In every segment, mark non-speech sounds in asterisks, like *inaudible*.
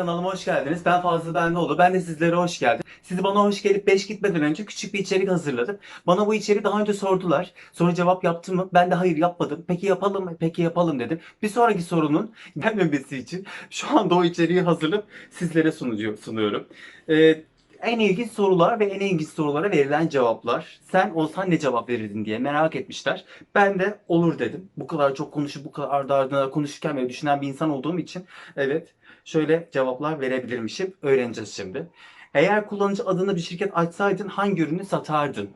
Kanalıma hoş geldiniz. Ben Fazıl Bendeoğlu. Ben de sizlere hoş geldim. Sizi bana hoş gelip 5 gitmeden önce küçük bir içerik hazırladım. Bana bu içeriği daha önce sordular. Soru cevap yaptım mı? Ben de hayır yapmadım. Peki yapalım mı? Peki yapalım dedim. Bir sonraki sorunun *laughs* gelmemesi için şu anda o içeriği hazırlayıp sizlere sunuyor, sunuyorum. Ee, en ilginç sorular ve en ilginç sorulara verilen cevaplar. Sen olsan ne cevap verirdin diye merak etmişler. Ben de olur dedim. Bu kadar çok konuşup bu kadar ardı ardına konuşurken böyle düşünen bir insan olduğum için evet şöyle cevaplar verebilirmişim. Öğreneceğiz şimdi. Eğer kullanıcı adına bir şirket açsaydın hangi ürünü satardın?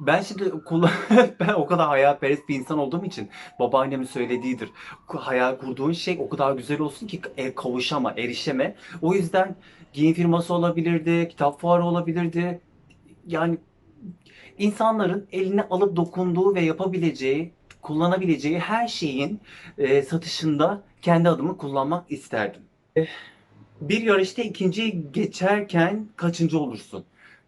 Ben şimdi kullan *laughs* ben o kadar hayalperest bir insan olduğum için babaannemin söylediğidir. Hayal kurduğun şey o kadar güzel olsun ki e, kavuşama, erişeme. O yüzden giyim firması olabilirdi, kitap fuarı olabilirdi. Yani insanların eline alıp dokunduğu ve yapabileceği, kullanabileceği her şeyin e, satışında kendi adımı kullanmak isterdim. Bir yarışta ikinci geçerken kaçıncı olursun?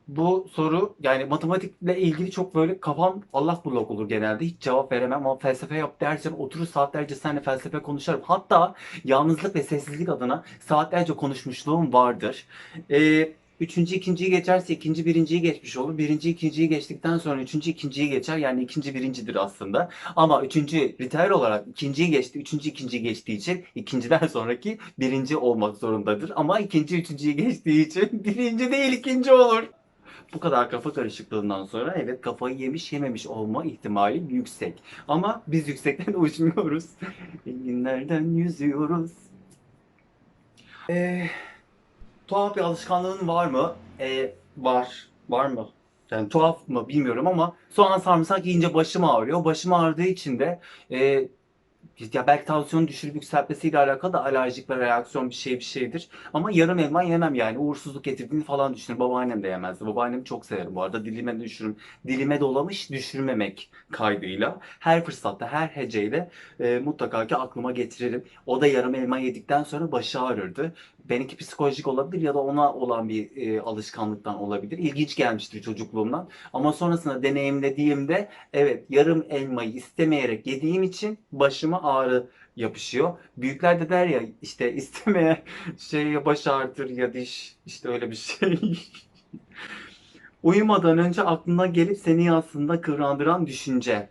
Bu soru yani matematikle ilgili çok böyle kafam allak bullak olur genelde. Hiç cevap veremem ama felsefe yap dersen oturur saatlerce seninle felsefe konuşarım. Hatta yalnızlık ve sessizlik adına saatlerce konuşmuşluğum vardır. Ee, üçüncü ikinciyi geçerse ikinci birinciyi geçmiş olur. Birinci ikinciyi geçtikten sonra üçüncü ikinciyi geçer. Yani ikinci birincidir aslında. Ama üçüncü retire olarak ikinciyi geçti. Üçüncü ikinciyi geçtiği için ikinciden *laughs* sonraki birinci olmak zorundadır. Ama ikinci üçüncüyü geçtiği için *laughs* birinci değil ikinci olur. Bu kadar kafa karışıklığından sonra evet kafayı yemiş yememiş olma ihtimali yüksek. Ama biz yüksekten *laughs* uçmuyoruz. Enginlerden yüzüyoruz. Ee, tuhaf bir alışkanlığın var mı? Ee, var. Var mı? Yani tuhaf mı bilmiyorum ama soğan sarımsak yiyince başım ağrıyor. Başım ağrıdığı için de e, ya belki tansiyonu düşürüp yükseltmesiyle alakalı da alerjik bir reaksiyon bir şey bir şeydir. Ama yarım elma yemem yani. Uğursuzluk getirdiğini falan düşünür. Babaannem de yemezdi. Babaannemi çok severim bu arada. Dilime düşürüm. Dilime dolamış düşürmemek kaydıyla. Her fırsatta, her heceyle e, mutlaka ki aklıma getiririm. O da yarım elma yedikten sonra başı ağrırdı. Benimki psikolojik olabilir ya da ona olan bir e, alışkanlıktan olabilir. İlginç gelmiştir çocukluğumdan. Ama sonrasında deneyimlediğimde evet yarım elmayı istemeyerek yediğim için başıma ağrı yapışıyor. Büyükler de der ya işte *laughs* istemeye şey ya baş ağrıtır ya diş işte öyle bir şey. *laughs* Uyumadan önce aklına gelip seni aslında kıvrandıran düşünce.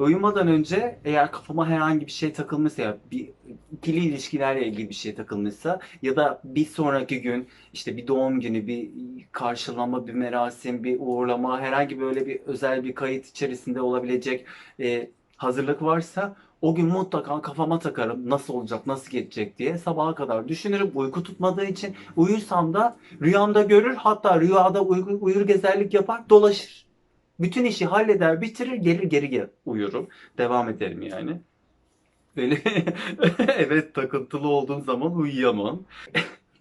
Uyumadan önce eğer kafama herhangi bir şey takılmışsa ya bir ikili ilişkilerle ilgili bir şey takılmışsa ya da bir sonraki gün işte bir doğum günü, bir karşılama, bir merasim, bir uğurlama, herhangi böyle bir özel bir kayıt içerisinde olabilecek e, hazırlık varsa o gün mutlaka kafama takarım nasıl olacak, nasıl geçecek diye sabaha kadar düşünürüm. Uyku tutmadığı için uyursam da rüyamda görür hatta rüyada uyur, uyur gezerlik yapar dolaşır. Bütün işi halleder, bitirir, gelir geri gel uyurum. Devam ederim yani. Böyle *laughs* evet takıntılı olduğum zaman uyuyamam.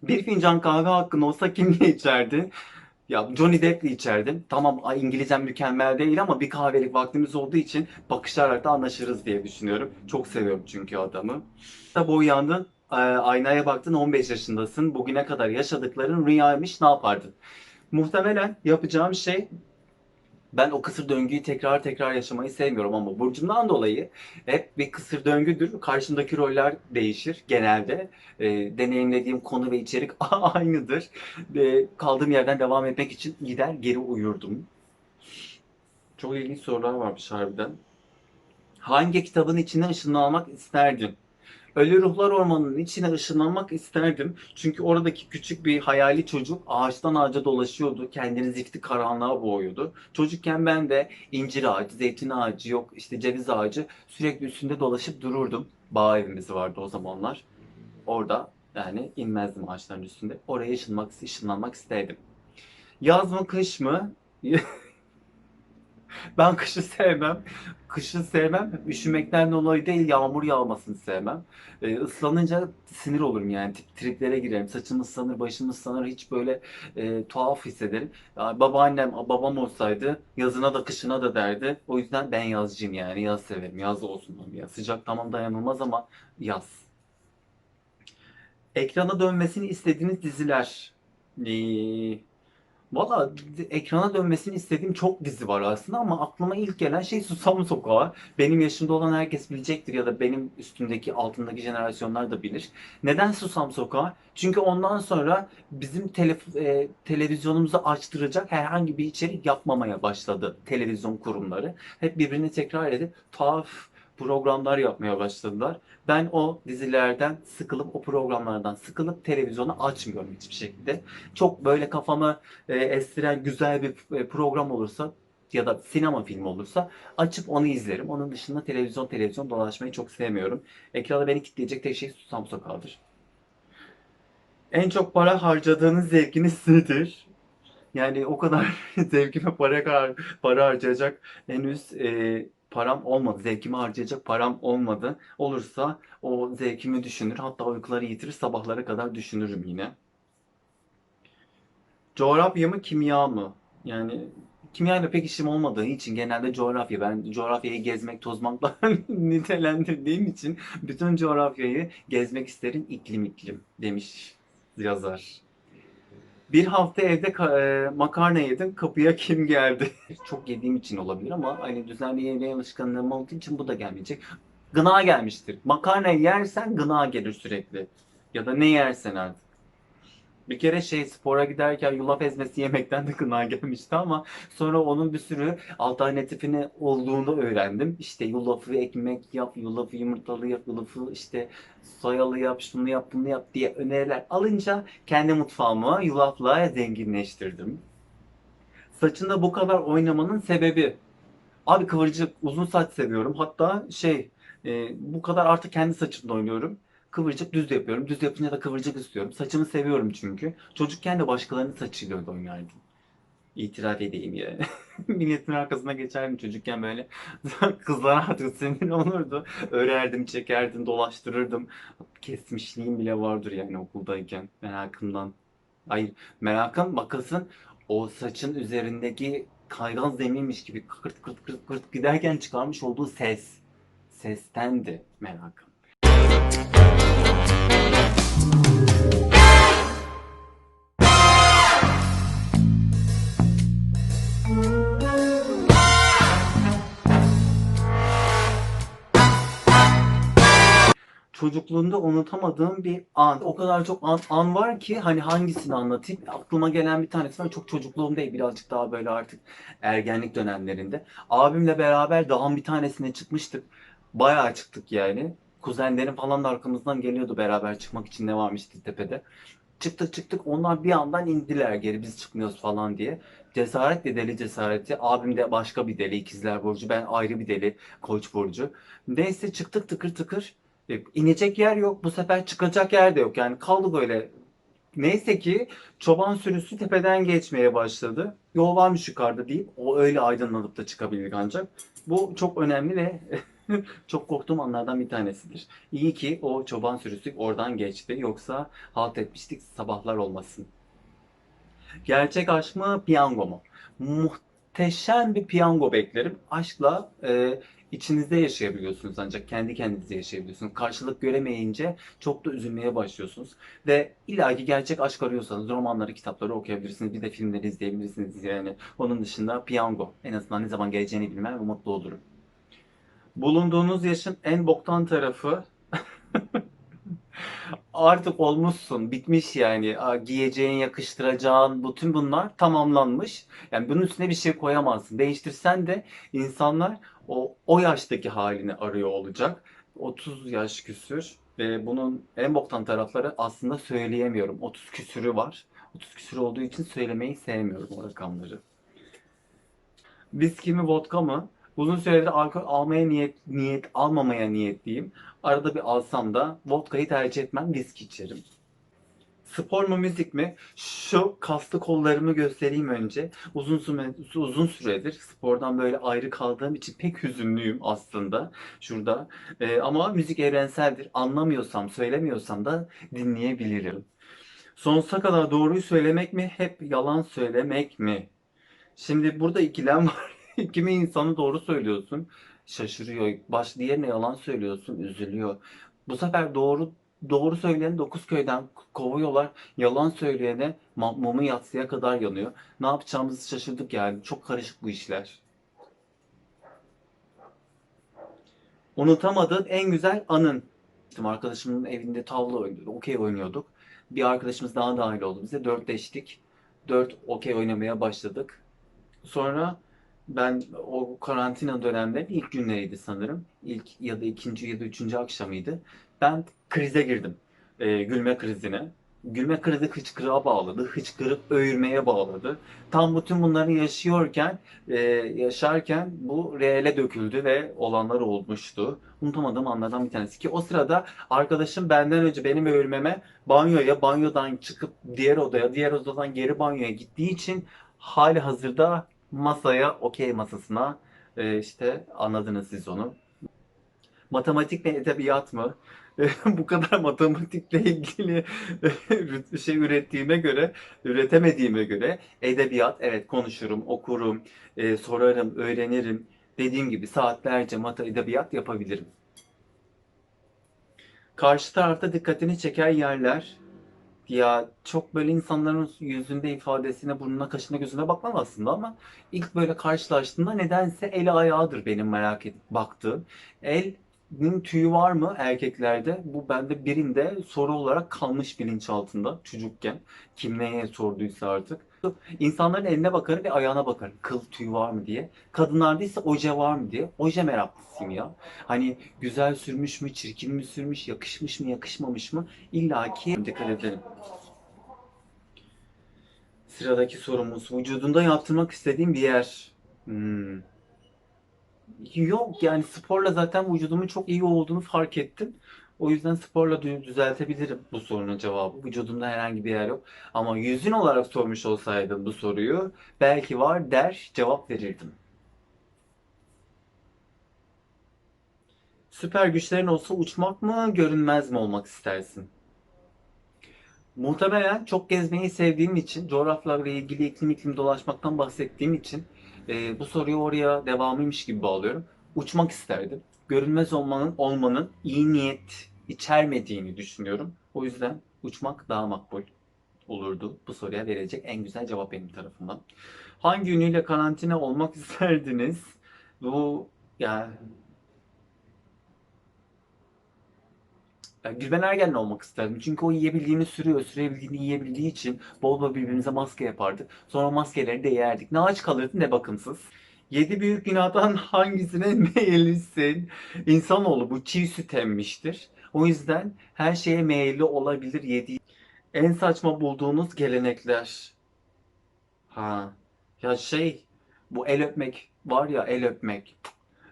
Bir fincan kahve hakkın olsa kimle içerdin? Ya Johnny Depp'le içerdim. Tamam İngilizcem mükemmel değil ama bir kahvelik vaktimiz olduğu için bakışarak da anlaşırız diye düşünüyorum. Çok seviyorum çünkü adamı. Tabi uyandın, e, aynaya baktın 15 yaşındasın. Bugüne kadar yaşadıkların rüyaymış ne yapardın? Muhtemelen yapacağım şey ben o kısır döngüyü tekrar tekrar yaşamayı sevmiyorum ama burcumdan dolayı hep bir kısır döngüdür. Karşımdaki roller değişir genelde. E, deneyimlediğim konu ve içerik *laughs* aynıdır. E, kaldığım yerden devam etmek için gider geri uyurdum. Çok ilginç sorular varmış harbiden. Hangi kitabın içine ışınlanmak isterdin? Ölü Ruhlar Ormanı'nın içine ışınlanmak isterdim. Çünkü oradaki küçük bir hayali çocuk ağaçtan ağaca dolaşıyordu. Kendini zifti karanlığa boğuyordu. Çocukken ben de incir ağacı, zeytin ağacı, yok işte ceviz ağacı sürekli üstünde dolaşıp dururdum. Bağ evimiz vardı o zamanlar. Orada yani inmezdim ağaçların üstünde. Oraya ışınmak, ışınlanmak isterdim. Yaz mı kış mı? *laughs* Ben kışı sevmem. Kışı sevmem. Üşümekten dolayı değil, yağmur yağmasını sevmem. Ee, ıslanınca sinir olurum yani. Tip, triplere girerim. Saçım ıslanır, başım ıslanır. Hiç böyle e, tuhaf hissederim. Ya, babaannem, babam olsaydı yazına da kışına da derdi. O yüzden ben yazcıyım yani. Yaz severim. Yaz olsun. Ya, sıcak tamam dayanılmaz ama yaz. Ekrana dönmesini istediğiniz diziler. Ee, Valla ekrana dönmesini istediğim çok dizi var aslında ama aklıma ilk gelen şey Susam Sokağı. Benim yaşımda olan herkes bilecektir ya da benim üstümdeki altındaki jenerasyonlar da bilir. Neden Susam Sokağı? Çünkü ondan sonra bizim telef- e, televizyonumuzu açtıracak herhangi bir içerik yapmamaya başladı televizyon kurumları. Hep birbirini tekrar edip tuhaf programlar yapmaya başladılar. Ben o dizilerden sıkılıp o programlardan sıkılıp televizyonu açmıyorum hiçbir şekilde. Çok böyle kafamı e, estiren güzel bir e, program olursa ya da sinema filmi olursa açıp onu izlerim. Onun dışında televizyon televizyon dolaşmayı çok sevmiyorum. Ekranda beni kitleyecek tek şey Susam Sokağı'dır. En çok para harcadığınız zevkiniz nedir? Yani o kadar *laughs* zevkime para, para harcayacak henüz e, param olmadı. Zevkimi harcayacak param olmadı. Olursa o zevkimi düşünür. Hatta uykuları yitirir sabahlara kadar düşünürüm yine. Coğrafya mı kimya mı? Yani kimyayla pek işim olmadığı için genelde coğrafya. Ben coğrafyayı gezmek, tozmakla *laughs* nitelendirdiğim için bütün coğrafyayı gezmek isterim iklim iklim demiş yazar. Bir hafta evde ka- e, makarna yedim, kapıya kim geldi? *laughs* Çok yediğim için olabilir ama hani düzenli yeme alışkanlığım olduğu için bu da gelmeyecek. Gına gelmiştir. Makarna yersen gına gelir sürekli. Ya da ne yersen artık. Bir kere şey spora giderken yulaf ezmesi yemekten de gına gelmişti ama sonra onun bir sürü alternatifini olduğunu öğrendim. İşte yulafı ekmek yap, yulafı yumurtalı yap, yulafı işte soyalı yap, şunu yap, bunu yap diye öneriler alınca kendi mutfağımı yulafla zenginleştirdim. Saçında bu kadar oynamanın sebebi Abi kıvırcık, uzun saç seviyorum. Hatta şey, e, bu kadar artık kendi saçımda oynuyorum. Kıvırcık düz yapıyorum. Düz yapınca da kıvırcık istiyorum. Saçımı seviyorum çünkü. Çocukken de başkalarının saçıyla oynardım. İtiraf edeyim ya. *laughs* Milletin arkasına geçerdim çocukken böyle. *laughs* Kızlar artık sinir olurdu. Örerdim, çekerdim, dolaştırırdım. Kesmişliğim bile vardır yani okuldayken merakımdan. Hayır, merakım makasın o saçın üzerindeki kaygan zeminmiş gibi kırt kırt kırt kırt giderken çıkarmış olduğu ses. Sestendi merakım. Çocukluğunda unutamadığım bir an. O kadar çok an, an var ki hani hangisini anlatayım? Aklıma gelen bir tanesi var. Çok çocukluğum. Birazcık daha böyle artık ergenlik dönemlerinde. Abimle beraber dağın bir tanesine çıkmıştık. Bayağı çıktık yani. Kuzenlerim falan da arkamızdan geliyordu beraber çıkmak için ne varmıştı tepede. Çıktık çıktık onlar bir yandan indiler geri biz çıkmıyoruz falan diye. Cesaret de deli cesareti. Abim de başka bir deli ikizler burcu. Ben ayrı bir deli koç burcu. Neyse çıktık tıkır tıkır. E, inecek yer yok. Bu sefer çıkacak yer de yok. Yani kaldı böyle. Neyse ki çoban sürüsü tepeden geçmeye başladı. Yol varmış yukarıda deyip o öyle aydınlanıp da çıkabildik ancak. Bu çok önemli ve *laughs* çok korktuğum anlardan bir tanesidir. İyi ki o çoban sürüsü oradan geçti. Yoksa halt etmiştik sabahlar olmasın. Gerçek aşk mı, piyango mu? Muhteşem bir piyango beklerim. Aşkla e, içinizde yaşayabiliyorsunuz ancak kendi kendinize yaşayabiliyorsunuz. Karşılık göremeyince çok da üzülmeye başlıyorsunuz. Ve illaki gerçek aşk arıyorsanız romanları, kitapları okuyabilirsiniz. Bir de filmleri izleyebilirsiniz yani. Onun dışında piyango. En azından ne zaman geleceğini bilmem ve mutlu olurum. Bulunduğunuz yaşın en boktan tarafı *laughs* artık olmuşsun, bitmiş yani. Giyeceğin, yakıştıracağın, bütün bunlar tamamlanmış. Yani bunun üstüne bir şey koyamazsın. Değiştirsen de insanlar o, o yaştaki halini arıyor olacak. 30 yaş küsür ve bunun en boktan tarafları aslında söyleyemiyorum. 30 küsürü var. 30 küsür olduğu için söylemeyi sevmiyorum o rakamları. Viski mi vodka mı? Uzun süredir alkol almaya niyet, niyet almamaya niyetliyim. Arada bir alsam da vodkayı tercih etmem, viski içerim. Spor mu müzik mi? Şu kaslı kollarımı göstereyim önce. Uzun süre, uzun süredir spordan böyle ayrı kaldığım için pek hüzünlüyüm aslında şurada. Ee, ama müzik evrenseldir. Anlamıyorsam, söylemiyorsam da dinleyebilirim. Sonsuza kadar doğruyu söylemek mi, hep yalan söylemek mi? Şimdi burada ikilem var. *laughs* Kimi insanı doğru söylüyorsun, şaşırıyor. Baş diğerine yalan söylüyorsun, üzülüyor. Bu sefer doğru Doğru söyleyeni dokuz köyden kovuyorlar. Yalan söyleyene mumu yatsıya kadar yanıyor. Ne yapacağımızı şaşırdık yani. Çok karışık bu işler. Unutamadığın en güzel anın. Arkadaşımın evinde tavla oynuyorduk, okey oynuyorduk. Bir arkadaşımız daha dahil oldu bize. Dörtleştik. Dört okey oynamaya başladık. Sonra ben o karantina dönemlerinin ilk günleriydi sanırım. İlk ya da ikinci ya da üçüncü akşamıydı. Ben krize girdim. Ee, gülme krizine. Gülme krizi hıçkırığa bağladı. Hıçkırık öğürmeye bağladı. Tam bütün bunları yaşıyorken, e, yaşarken bu reale döküldü ve olanlar olmuştu. Unutamadığım anlardan bir tanesi ki o sırada arkadaşım benden önce benim öğürmeme banyoya, banyodan çıkıp diğer odaya, diğer odadan geri banyoya gittiği için hali hazırda masaya, okey masasına e, işte anladınız siz onu. Matematik ve edebiyat mı? *laughs* Bu kadar matematikle ilgili bir şey ürettiğime göre, üretemediğime göre edebiyat evet konuşurum, okurum, e, sorarım, öğrenirim. Dediğim gibi saatlerce mata edebiyat yapabilirim. Karşı tarafta dikkatini çeken yerler ya çok böyle insanların yüzünde ifadesine, burnuna, kaşına, gözüne bakmam aslında ama ilk böyle karşılaştığımda nedense el ayağıdır benim merak edip baktığım. Elin tüyü var mı erkeklerde? Bu bende birinde soru olarak kalmış bilinçaltında çocukken. Kim neye sorduysa artık. *laughs* İnsanların eline bakarım ve ayağına bakarım. Kıl tüyü var mı diye. Kadınlarda ise oje var mı diye. Oje meraklısıyım ya. Hani güzel sürmüş mü, çirkin mi sürmüş, yakışmış mı, yakışmamış mı? İlla ki *laughs* dikkat edelim. Sıradaki sorumuz. Vücudunda yaptırmak istediğim bir yer. Hmm. Yok yani sporla zaten vücudumun çok iyi olduğunu fark ettim. O yüzden sporla dü- düzeltebilirim bu sorunun cevabı. Vücudumda herhangi bir yer yok. Ama yüzün olarak sormuş olsaydım bu soruyu belki var der cevap verirdim. Süper güçlerin olsa uçmak mı, görünmez mi olmak istersin? Muhtemelen çok gezmeyi sevdiğim için, coğrafyalarla ilgili iklim iklim dolaşmaktan bahsettiğim için e, bu soruyu oraya devamıymış gibi bağlıyorum. Uçmak isterdim. Görünmez olmanın olmanın iyi niyet içermediğini düşünüyorum. O yüzden uçmak daha makbul olurdu. Bu soruya verilecek en güzel cevap benim tarafımdan. Hangi ünlüyle karantina olmak *laughs* isterdiniz? Bu yani Ben Gülben Ergen'le olmak isterdim. Çünkü o yiyebildiğini sürüyor, sürebildiğini yiyebildiği için bol bol birbirimize maske yapardık. Sonra maskeleri de yerdik. Ne aç kalırdın ne bakımsız. Yedi büyük günahdan *laughs* hangisine *laughs* meyillisin? İnsanoğlu bu çiğ süt emmiştir. O yüzden her şeye meyilli olabilir yediği. En saçma bulduğunuz gelenekler. Ha. Ya şey, bu el öpmek var ya el öpmek.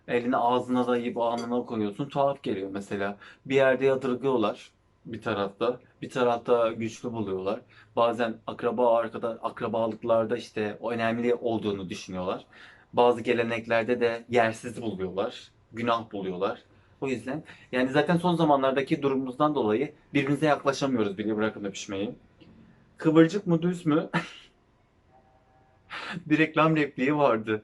Elini ağzına dayayıp alnına koyuyorsun. Tuhaf geliyor mesela. Bir yerde yadırgıyorlar bir tarafta. Bir tarafta güçlü buluyorlar. Bazen akraba arkada akrabalıklarda işte o önemli olduğunu düşünüyorlar. Bazı geleneklerde de yersiz buluyorlar. Günah buluyorlar. O yüzden yani zaten son zamanlardaki durumumuzdan dolayı birbirimize yaklaşamıyoruz bile bırakın öpüşmeyi. Kıvırcık mı düz mü? *laughs* Bir reklam repliği vardı.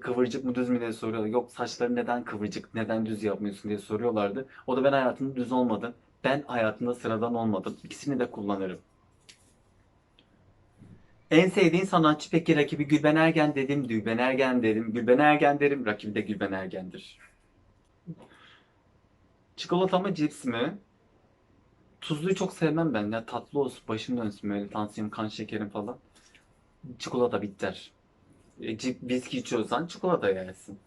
Kıvırcık mı düz mü diye soruyorlar. Yok saçları neden kıvırcık, neden düz yapmıyorsun diye soruyorlardı. O da ben hayatımda düz olmadım. Ben hayatımda sıradan olmadım. İkisini de kullanırım. En sevdiğin sanatçı peki rakibi Gülben Ergen dedim, Gülben Ergen dedim, Gülben Ergen derim, rakibi de Gülben Ergen'dir. Çikolata mı cips mi? Tuzluyu çok sevmem ben ya tatlı olsun başım dönsün böyle tansiyon kan şekerim falan. Çikolata bitter. E, cip- viski içiyorsan çikolata yersin.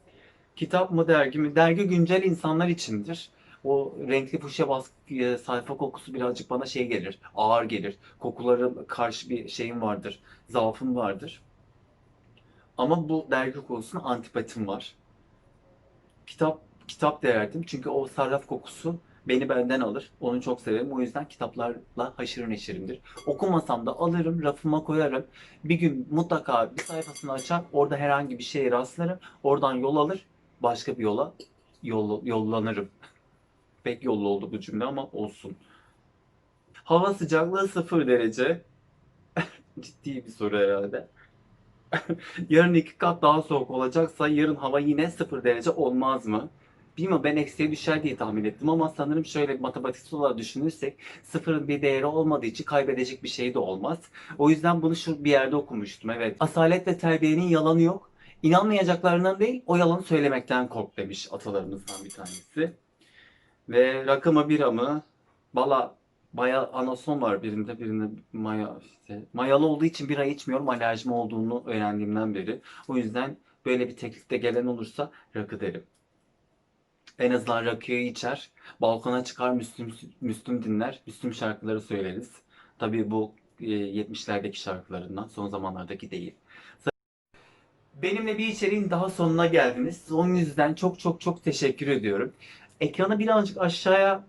Kitap mı dergi mi? Dergi güncel insanlar içindir. O renkli fuşya baskı e, sayfa kokusu birazcık bana şey gelir, ağır gelir. Kokulara karşı bir şeyim vardır, zaafım vardır. Ama bu dergi kokusuna antipatim var. Kitap kitap derdim çünkü o sarraf kokusu beni benden alır. Onu çok severim. O yüzden kitaplarla haşır neşirimdir. Okumasam da alırım, rafıma koyarım. Bir gün mutlaka bir sayfasını açar, orada herhangi bir şeye rastlarım. Oradan yol alır, başka bir yola yol, yollanırım. Pek yollu oldu bu cümle ama olsun. Hava sıcaklığı 0 derece. *laughs* Ciddi bir soru herhalde. *laughs* Yarın iki kat daha soğuk olacaksa yarın hava yine 0 derece olmaz mı? Bilmiyorum ben eksiye düşer diye tahmin ettim ama sanırım şöyle matematiksel olarak düşünürsek sıfırın bir değeri olmadığı için kaybedecek bir şey de olmaz. O yüzden bunu şu bir yerde okumuştum. Evet. Asalet ve terbiyenin yalanı yok. İnanmayacaklarından değil, o yalanı söylemekten kork demiş atalarımızdan bir tanesi. Ve rakımı bira mı? Valla baya anason var birinde birinde maya işte. Mayalı olduğu için bira içmiyorum. Alerjim olduğunu öğrendiğimden beri. O yüzden böyle bir teklifte gelen olursa rakı derim. En azından rakıyı içer. Balkona çıkar Müslüm, Müslüm dinler. Müslüm şarkıları söyleriz. Tabii bu e, 70'lerdeki şarkılarından. Son zamanlardaki değil. Benimle bir içeriğin daha sonuna geldiniz. Onun yüzden çok çok çok teşekkür ediyorum. Ekranı birazcık aşağıya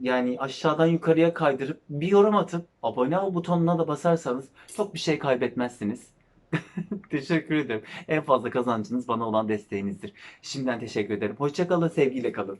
yani aşağıdan yukarıya kaydırıp bir yorum atıp abone ol butonuna da basarsanız çok bir şey kaybetmezsiniz. *laughs* Teşekkür ederim. En fazla kazancınız bana olan desteğinizdir. Şimdiden teşekkür ederim. Hoşça kalın, sevgiyle kalın.